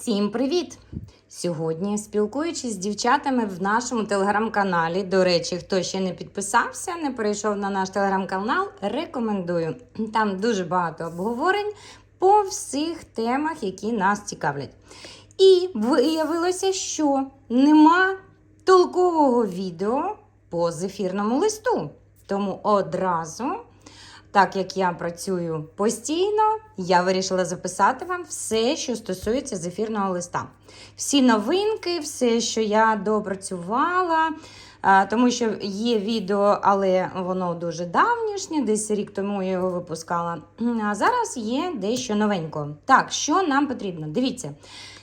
Всім привіт! Сьогодні, спілкуючись з дівчатами в нашому телеграм-каналі, до речі, хто ще не підписався, не перейшов на наш телеграм-канал, рекомендую. Там дуже багато обговорень по всіх темах, які нас цікавлять. І виявилося, що нема толкового відео по зефірному листу. Тому одразу так як я працюю постійно, я вирішила записати вам все, що стосується зефірного листа. Всі новинки, все, що я допрацювала, тому що є відео, але воно дуже давнішнє, десь рік тому я його випускала. А зараз є дещо новенького. Так, що нам потрібно? Дивіться,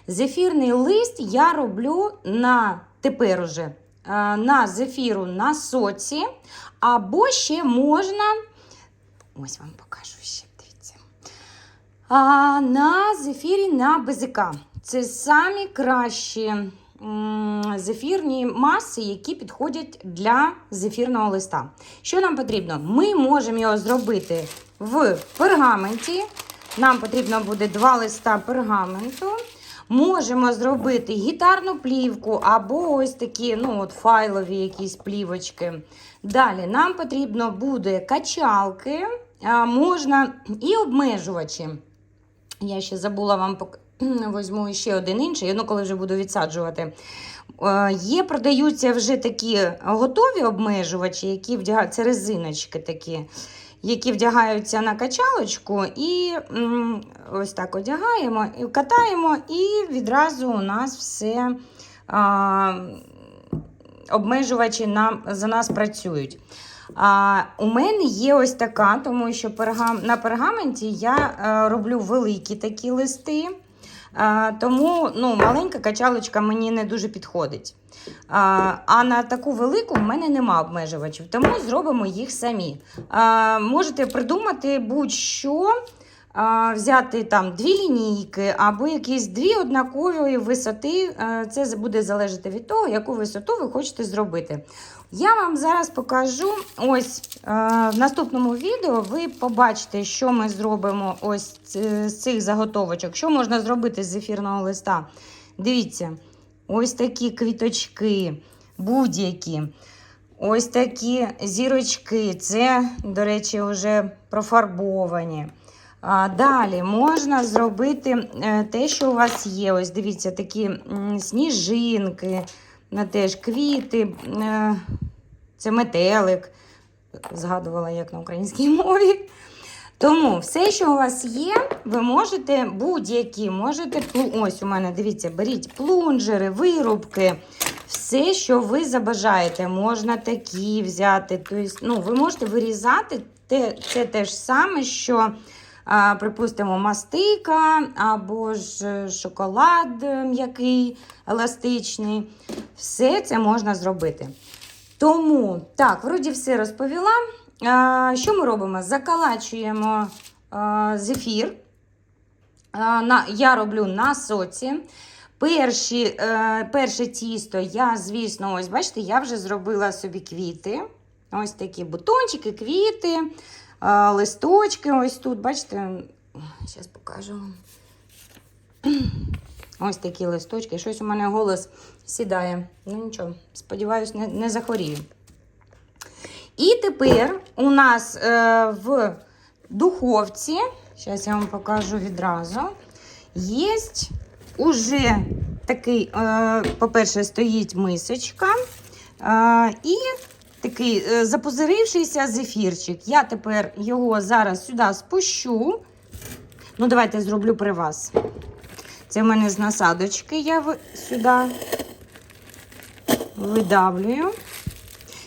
зефірний лист я роблю на тепер уже на зефіру на соці, або ще можна. Ось вам покажу ще, дивіться. А, на зефірі на БЗК. Це самі кращі зефірні маси, які підходять для зефірного листа. Що нам потрібно? Ми можемо його зробити в пергаменті. Нам потрібно буде два листа пергаменту. Можемо зробити гітарну плівку або ось такі ну, от файлові якісь плівочки. Далі нам потрібно буде качалки, можна і обмежувачі. Я ще забула вам пок... Возьму ще один інший, ну коли вже буду відсаджувати. Е, Є, продаються вже такі готові обмежувачі, які вдягають, це резиночки такі, які вдягаються на качалочку, і ось так одягаємо, і катаємо, і відразу у нас все а, обмежувачі нам, за нас працюють. А, у мене є ось така, тому що пергам, на пергаменті я е, роблю великі такі листи. А, тому ну, маленька качалочка мені не дуже підходить. А, а на таку велику в мене нема обмежувачів, тому зробимо їх самі. А, можете придумати будь-що, взяти там дві лінійки або якісь дві однакової висоти. Це буде залежати від того, яку висоту ви хочете зробити. Я вам зараз покажу ось е, в наступному відео ви побачите, що ми зробимо ось з цих заготовочок, що можна зробити з зефірного листа. Дивіться, ось такі квіточки, будь-які. Ось такі зірочки. Це, до речі, вже профарбовані. Далі можна зробити е, те, що у вас є. Ось дивіться, такі сніжинки, теж квіти. е, Це метелик. Згадувала, як на українській мові. Тому все, що у вас є, ви можете будь-які, можете ось у мене, дивіться, беріть плунжери, вирубки, все, що ви забажаєте. Можна такі взяти. Тобто, ну, ви можете вирізати те, це те ж саме, що, припустимо, мастика або ж е, шоколад е, м'який, еластичний. Все це можна зробити. Тому, так, вроді все розповіла. Що ми робимо? Закалачуємо зефір. Я роблю на соці. Перші, е, перше тісто я, звісно, ось бачите, я вже зробила собі квіти. Ось такі бутончики, квіти, листочки. Ось тут, бачите, зараз покажу вам. Ось такі листочки. Щось у мене голос сідає. Ну нічого, сподіваюсь, не, не захворію. І тепер у нас е, в духовці, зараз я вам покажу відразу, є уже такий, е, по-перше, стоїть мисочка. Е, і такий е, запозирившийся зефірчик. Я тепер його зараз сюди спущу. Ну, давайте зроблю при вас. Це в мене з насадочки я сюди видавлюю.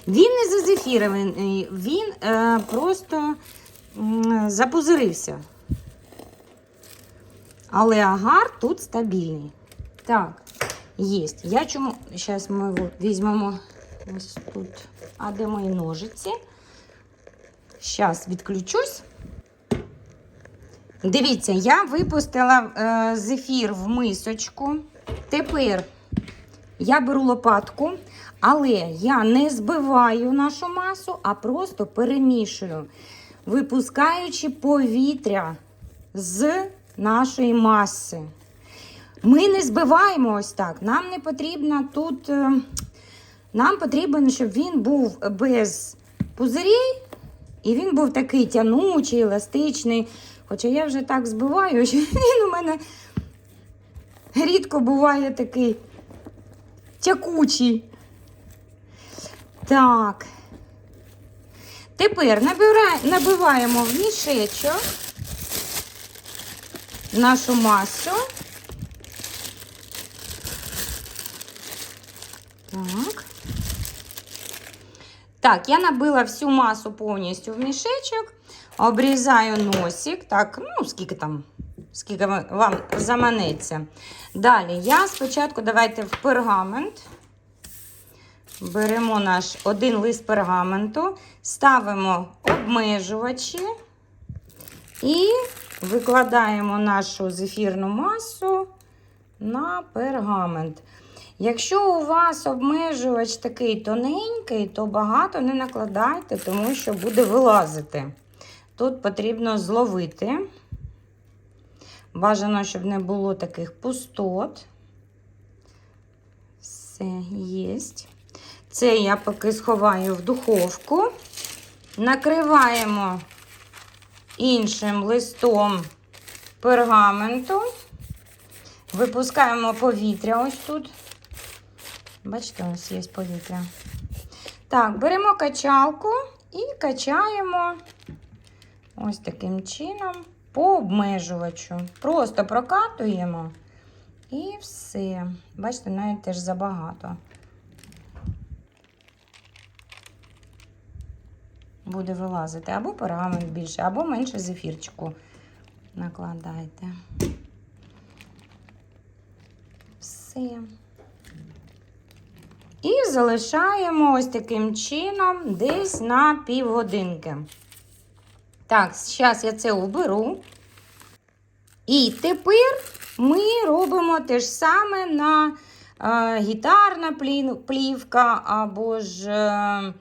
Він не зазефірований, він е, просто м, запузирився. Але агар тут стабільний. Так, є. Я чому. Зараз ми його візьмемо ось тут. А де мої ножиці? Зараз відключусь. Дивіться, я випустила е, зефір в мисочку. Тепер я беру лопатку, але я не збиваю нашу масу, а просто перемішую, випускаючи повітря з нашої маси. Ми не збиваємо ось так. Нам не потрібно тут. Нам потрібен, щоб він був без пузирей, і він був такий тянучий, еластичний. Хоча я вже так збиваю, що він у мене рідко буває такий тякучий. Так. Тепер набиваємо в мішечок нашу масу. Так. Так, я набила всю масу повністю в мішечок, обрізаю носик. Так, ну, скільки там, скільки вам заманеться. Далі я спочатку давайте в пергамент. Беремо наш один лист пергаменту, ставимо обмежувачі і викладаємо нашу зефірну масу на пергамент. Якщо у вас обмежувач такий тоненький, то багато не накладайте, тому що буде вилазити. Тут потрібно зловити. Бажано, щоб не було таких пустот. Все є. Це я поки сховаю в духовку. Накриваємо іншим листом пергаменту. Випускаємо повітря ось тут. Бачите, ось є повітря. Так, беремо качалку і качаємо ось таким чином по обмежувачу. Просто прокатуємо і все. Бачите, навіть теж забагато. Буде вилазити або пергамент більше, або менше зефірчику накладайте. Все. І залишаємо ось таким чином десь на півгодинки. Так, зараз я це уберу. І тепер ми робимо те ж саме на е, гітарна плівка або ж е,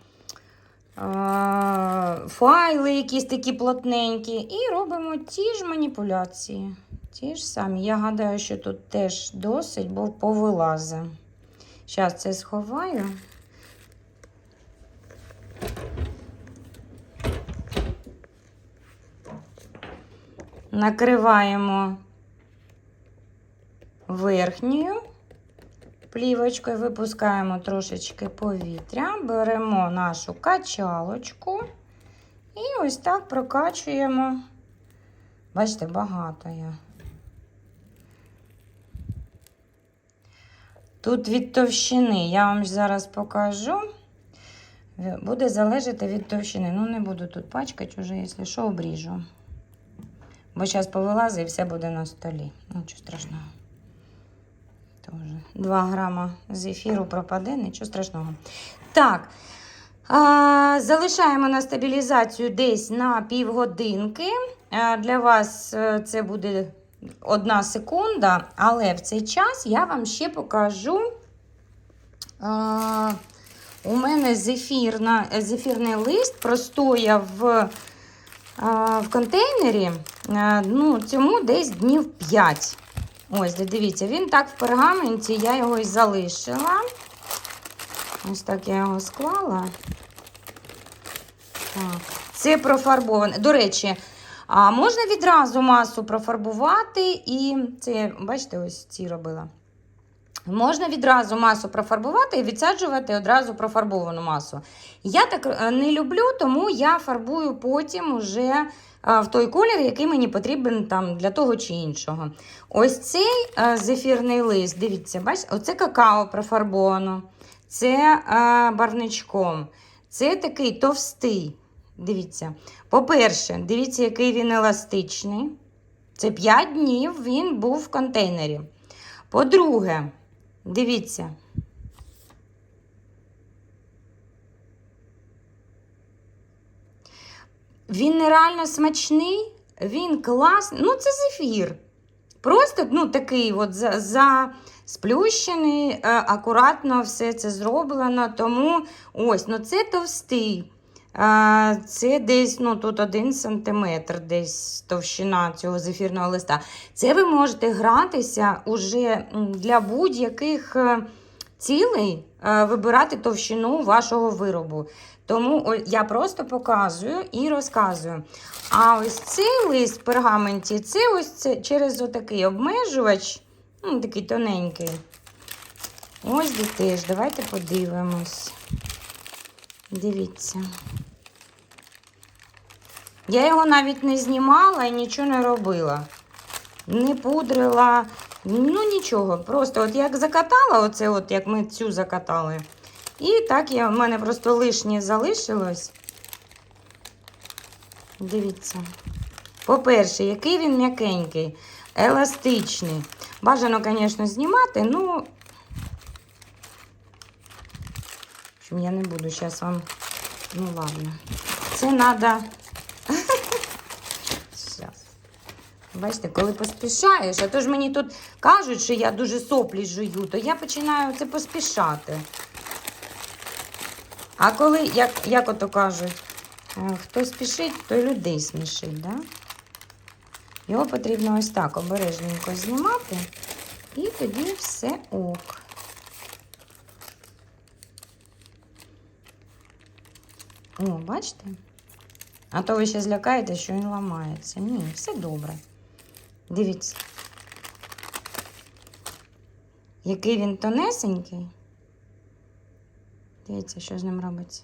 е, файли якісь такі плотненькі. І робимо ті ж маніпуляції. Ті ж самі. Я гадаю, що тут теж досить, бо повилази. Зараз це сховаю. Накриваємо верхньою плівочкою, випускаємо трошечки повітря, беремо нашу качалочку і ось так прокачуємо. Бачите, багато я. Тут від товщини, я вам зараз покажу. Буде залежати від товщини. Ну, не буду тут пачкати, вже, якщо що, обріжу. Бо зараз повилазить і все буде на столі. Ну, нічого страшного. Тоже 2 грама зефіру пропаде, нічого страшного. Так. А, залишаємо на стабілізацію десь на півгодинки. А, для вас е, це буде одна секунда, але в цей час я вам ще покажу. А, у мене зефірна, зефірний лист простояв в, в контейнері. Ну, цьому десь днів 5. Ось, дивіться, він так в пергаменті, я його і залишила. Ось так я його склала. Так, це профарбоване. До речі, а можна відразу масу профарбувати і це, бачите, ось ці робила. Можна відразу масу профарбувати і відсаджувати одразу профарбовану масу. Я так е, не люблю, тому я фарбую потім уже е, в той колір, який мені потрібен там для того чи іншого. Ось цей е, зефірний лист, дивіться, бачите, оце какао профарбовано, це барвничком, це такий товстий. Дивіться. По-перше, дивіться, який він еластичний. Це 5 днів він був в контейнері. По-друге, дивіться. Він нереально смачний, він класний. Ну, це зефір. Просто ну, такий от за, за сплющений, е, акуратно все це зроблено. Тому ось, ну це товстий Це десь ну, тут один сантиметр, десь товщина цього зефірного листа. Це ви можете гратися уже для будь-яких е, цілей, е, вибирати товщину вашого виробу. Тому я просто показую і розказую. А ось цей лист в пергаменті, це ось це через отакий обмежувач, ну, такий тоненький. Ось де теж. Давайте подивимось. Дивіться. Я його навіть не знімала і нічого не робила. Не пудрила, ну нічого. Просто от як закатала, оце от як ми цю закатали. І так я, в мене просто лишнє залишилось. Дивіться. По-перше, який він м'якенький, еластичний. Бажано, звісно, знімати, ну. Я не буду зараз вам. Ну, ладно. Це треба. Зараз. Бачите, коли поспішаєш, а то ж мені тут кажуть, що я дуже соплі жую, то я починаю це поспішати. А коли, як, як ото кажуть, е, хто спішить, той людей смішить, да? Його потрібно ось так обережненько знімати, і тоді все ок. О, бачите? А то ви ще злякаєте, що він ламається. Ні, все добре. Дивіться. Який він тонесенький. Дивіться, що з ним робиться.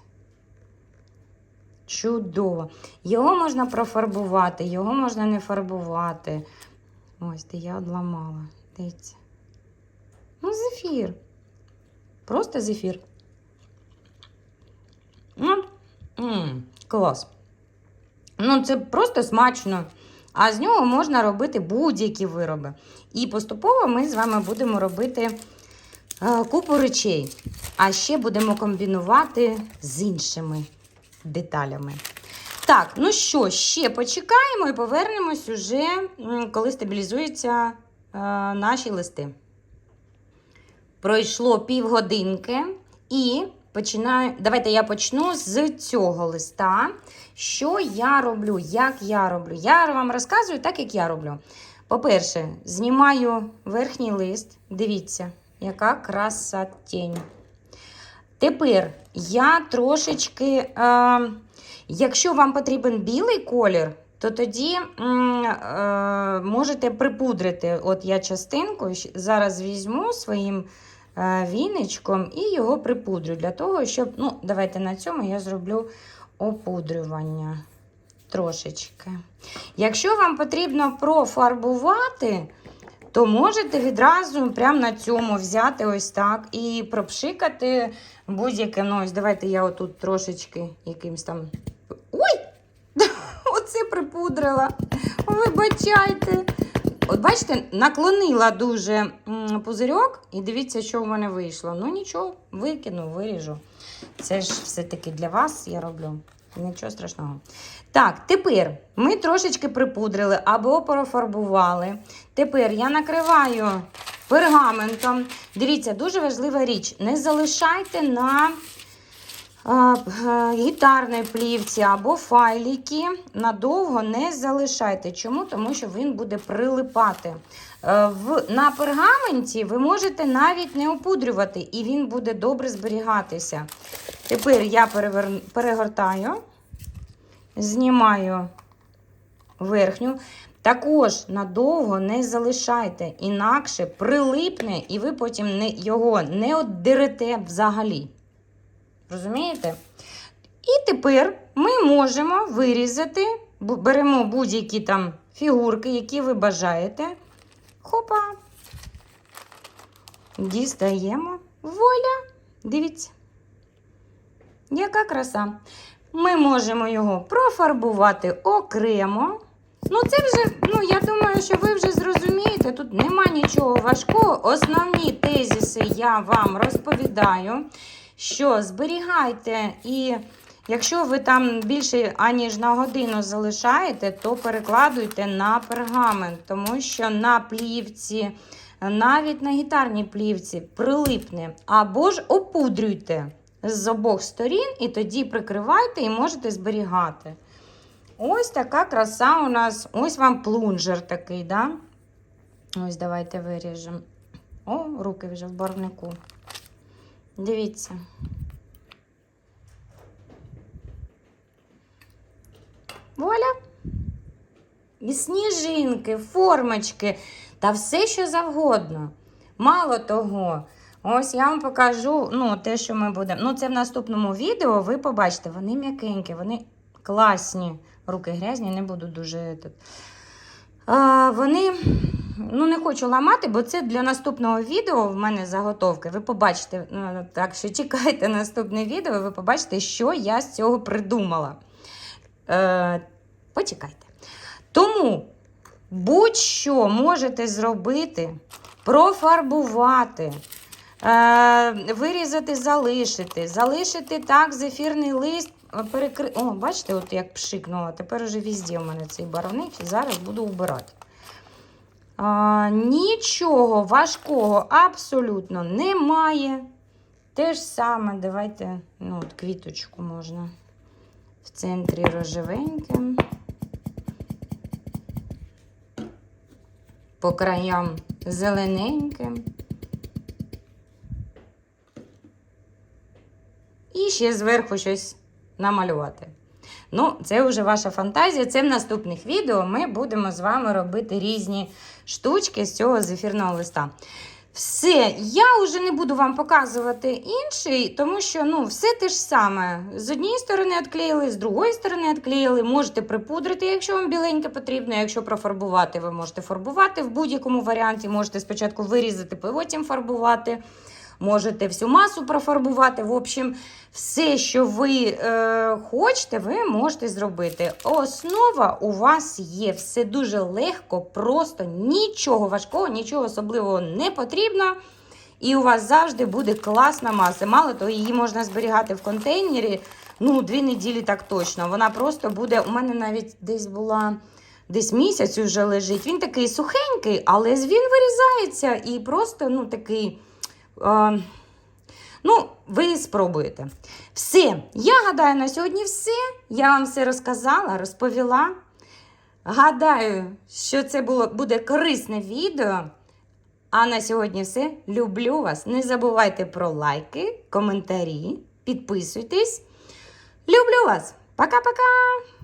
Чудово. Його можна профарбувати, його можна не фарбувати. Ось, де я одламала. Дивіться. Ну, зефір. Просто зефір. Ну, м, клас. Ну, це просто смачно. А з нього можна робити будь-які вироби. І поступово ми з вами будемо робити е, купу речей. А ще будемо комбінувати з іншими деталями. Так, ну що, ще почекаємо і повернемось уже, коли стабілізуються е, наші листи. Пройшло півгодинки і починаю. Давайте я почну з цього листа. Що я роблю? Як я роблю? Я вам розказую так, як я роблю. По-перше, знімаю верхній лист. Дивіться, яка красотень. Тепер я трошечки, е, якщо вам потрібен білий колір, то тоді е, можете припудрити. От я частинку зараз візьму своїм віничком і його припудрю. Для того, щоб, ну, давайте на цьому я зроблю опудрювання трошечки. Якщо вам потрібно профарбувати, то можете відразу прямо на цьому взяти ось так і пропшикати будь-яке. Ну, ось давайте я отут трошечки якимсь там. Ой! Оце припудрила. Вибачайте. От бачите, наклонила дуже пузирьок, і дивіться, що в мене вийшло. Ну нічого, викину, виріжу. Це ж все-таки для вас я роблю. Нічого страшного. Так, тепер ми трошечки припудрили або профарбували. Тепер я накриваю пергаментом. Дивіться, дуже важлива річ. Не залишайте на гітарної плівці або файліки надовго не залишайте. Чому? Тому що він буде прилипати. Е, на пергаменті ви можете навіть не опудрювати, і він буде добре зберігатися. Тепер я перевер... перегортаю, знімаю верхню. Також надовго не залишайте, інакше прилипне, і ви потім його не оддерете взагалі. Розумієте? І тепер ми можемо вирізати, беремо будь-які там фігурки, які ви бажаєте. Хопа. Дістаємо. Воля. Дивіться. Яка краса. Ми можемо його профарбувати окремо. Ну, це вже, ну, я думаю, що ви вже зрозумієте, тут нема нічого важкого. Основні тезиси я вам розповідаю, що зберігайте і. Якщо ви там більше аніж на годину залишаєте, то перекладуйте на пергамент, тому що на плівці, навіть на гітарній плівці прилипне. Або ж опудрюйте. з обох сторін, і тоді прикривайте і можете зберігати. Ось така краса у нас. Ось вам плунжер такий, да? Ось давайте виріжемо. О, руки вже в барвнику. Дивіться. Вуаля! І сніжинки, формочки та все, що завгодно. Мало того, ось я вам покажу ну, те, що ми будемо. Ну, це в наступному відео ви побачите, вони м'якенькі, вони класні. Руки грязні, не буду дуже. А, вони, ну, не хочу ламати, бо це для наступного відео в мене заготовки. Ви побачите, ну, так що чекайте наступне відео, ви побачите, що я з цього придумала. Е, почекайте. Тому будь-що можете зробити, профарбувати, е, вирізати, залишити, залишити так зефірний лист, е, перекри... О, бачите, от як пшикнула. Тепер уже везде у мене цей барвник і зараз буду убирати. А, нічого важкого абсолютно немає. Те ж саме, давайте, ну, от квіточку можна в центрі рожевеньким. По краям зелененьким. І ще зверху щось намалювати. Ну, це вже ваша фантазія. Це в наступних відео ми будемо з вами робити різні штучки з цього зефірного листа. Все, я вже не буду вам показувати інший, тому що ну, все те ж саме. З однієї сторони відклеїли, з другої сторони відклеїли. Можете припудрити, якщо вам біленьке потрібно. Якщо профарбувати, ви можете фарбувати в будь-якому варіанті. Можете спочатку вирізати, потім фарбувати. Можете всю масу профарбувати. В общем, все, що ви е, хочете, ви можете зробити. Основа у вас є. Все дуже легко, просто нічого важкого, нічого особливого не потрібно. І у вас завжди буде класна маса. Мало того, її можна зберігати в контейнері. Ну, дві неділі так точно. Вона просто буде. У мене навіть десь була. Десь місяць вже лежить. Він такий сухенький, але він вирізається і просто ну, такий. Ну, ви спробуєте. Все, я гадаю, на сьогодні все. Я вам все розказала, розповіла. Гадаю, що це було, буде корисне відео. А на сьогодні все. Люблю вас. Не забувайте про лайки, коментарі, підписуйтесь. Люблю вас. Пока-пока!